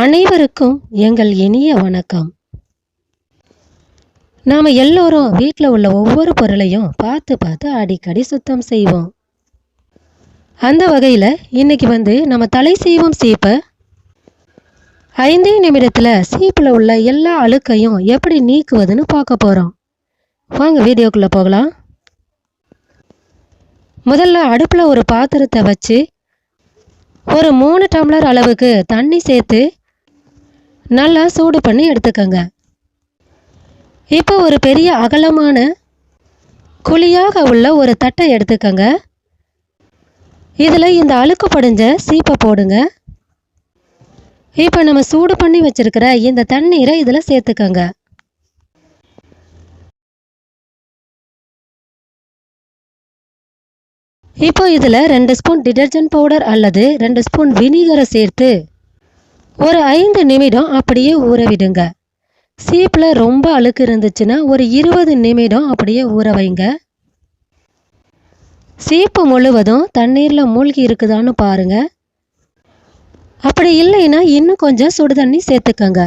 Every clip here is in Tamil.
அனைவருக்கும் எங்கள் இனிய வணக்கம். நாம் எல்லோரும் வீட்டில் உள்ள ஒவ்வொரு பொருளையும் பார்த்து பார்த்து அடிக்கடி சுத்தம் செய்வோம். அந்த வகையில் இன்னைக்கு வந்து நம்ம தலை செய்வோம் சீப்பை ஐந்தே நிமிடத்தில் சீப்பில் உள்ள எல்லா அழுக்கையும் எப்படி நீக்குவதுன்னு பார்க்க போகிறோம் வாங்க வீடியோக்குள்ளே போகலாம். முதல்ல அடுப்பில் ஒரு பாத்திரத்தை வச்சு ஒரு மூணு டம்ளர் அளவுக்கு தண்ணி சேர்த்து நல்லா சூடு பண்ணி எடுத்துக்கோங்க. இப்போ ஒரு பெரிய அகலமான குழியாக உள்ள ஒரு தட்டை எடுத்துக்கோங்க. இதில் இந்த அழுக்கு படிஞ்ச சீப்பை போடுங்க. இப்போ நம்ம சூடு பண்ணி வச்சிருக்கிற இந்த தண்ணீரை இதில் சேர்த்துக்கோங்க. இப்போ இதில் ரெண்டு ஸ்பூன் டிடர்ஜென்ட் பவுடர் அல்லது ரெண்டு ஸ்பூன் வினிகரை சேர்த்து ஒரு ஐந்து நிமிடம் அப்படியே ஊற விடுங்க சீப்பில் ரொம்ப அழுக்கு இருந்துச்சுன்னா ஒரு இருபது நிமிடம் அப்படியே ஊற வைங்க சீப்பு முழுவதும் தண்ணீரில் மூழ்கி இருக்குதான்னு பாருங்க. அப்படி இல்லைன்னா இன்னும் கொஞ்சம் சுடு தண்ணி சேர்த்துக்கோங்க.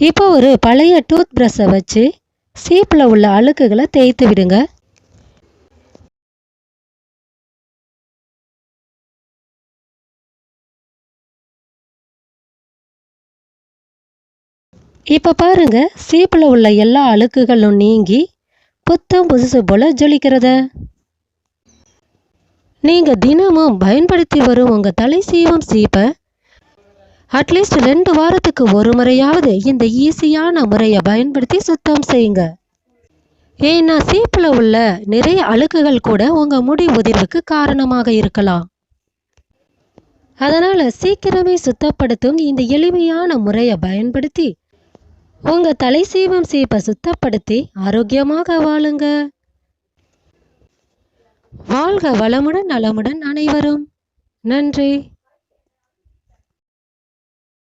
இப்போ ஒரு பழைய டூத் ப்ரஷ்ஷை வச்சு சீப்பில் உள்ள அழுக்குகளை தேய்த்து விடுங்க. இப்போ பாருங்க சீப்பில் உள்ள எல்லா அழுக்குகளும் நீங்கி புத்தம் புதுசு போல ஜொலிக்கிறத. நீங்கள் தினமும் பயன்படுத்தி வரும் உங்கள் தலை சீவம் சீப்பை அட்லீஸ்ட் ரெண்டு வாரத்துக்கு ஒரு முறையாவது இந்த ஈஸியான முறையை பயன்படுத்தி சுத்தம் செய்யுங்க. ஏன்னா சீப்பில் உள்ள நிறைய அழுக்குகள் கூட உங்கள் முடி உதிர்வுக்கு காரணமாக இருக்கலாம். அதனால் சீக்கிரமே சுத்தப்படுத்தும் இந்த எளிமையான முறையை பயன்படுத்தி உங்க தலை சீவம் சீப்பை சுத்தப்படுத்தி ஆரோக்கியமாக வாழுங்க. வாழ்க வளமுடன் நலமுடன் அனைவரும். நன்றி.